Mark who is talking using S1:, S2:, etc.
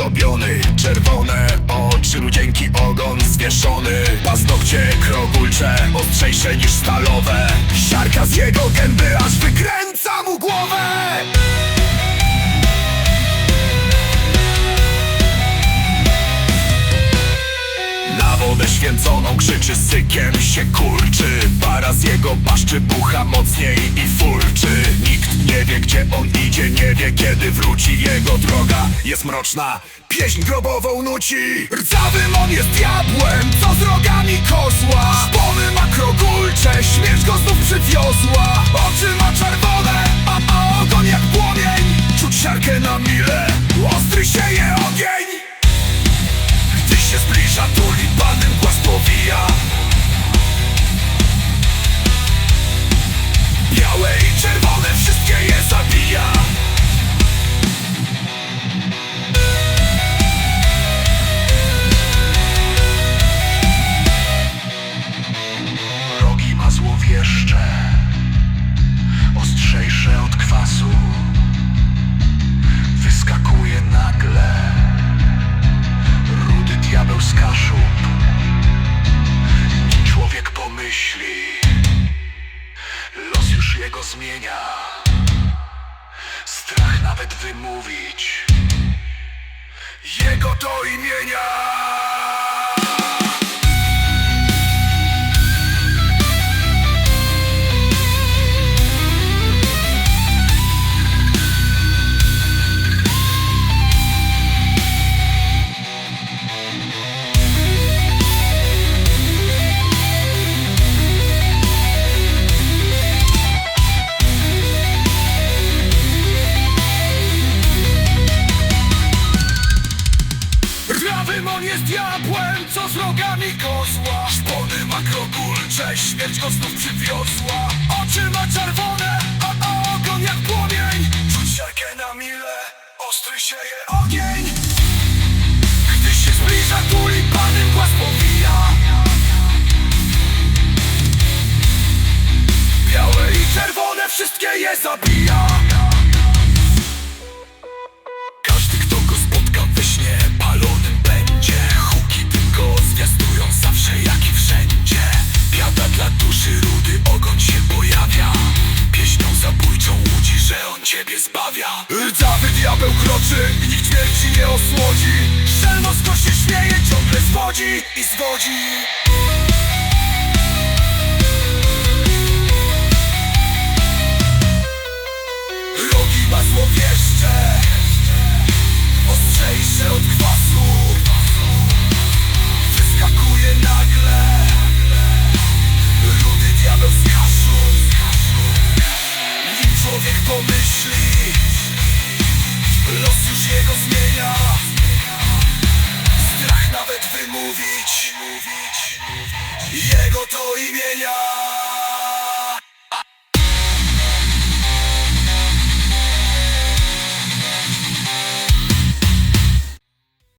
S1: ozdobiony Czerwone oczy, rudzienki ogon zwieszony. Paznokcie krogulcze, ostrzejsze niż stalowe święconą krzyczy sykiem się kurczy. Para z jego paszczy bucha mocniej i furczy. Nikt nie wie gdzie on idzie, nie wie kiedy wróci. Jego droga jest mroczna, pieśń grobową nuci. Rdzawym on jest diabłem, co z rogami kozła Szpony ma krogulcze, śmierć go znów przywiozła. Oczy ma czerwone, a, a ogon jak płomień. Czuć siarkę na mile, ostry sieje ogień
S2: Jego zmienia Strach nawet wymówić.
S1: Jego to imienia Rwawym on jest diabłem, co z rogami kozła Szpony ma krogulcze, śmierć go znów przywiozła. Oczy ma czerwone, a, a ogon jak płomień. Czuć siarkę na mile, ostry sieje ogień. Gdy się zbliża, tulipanem głaz powija. Białe i czerwone, wszystkie je zabija It's dodgy.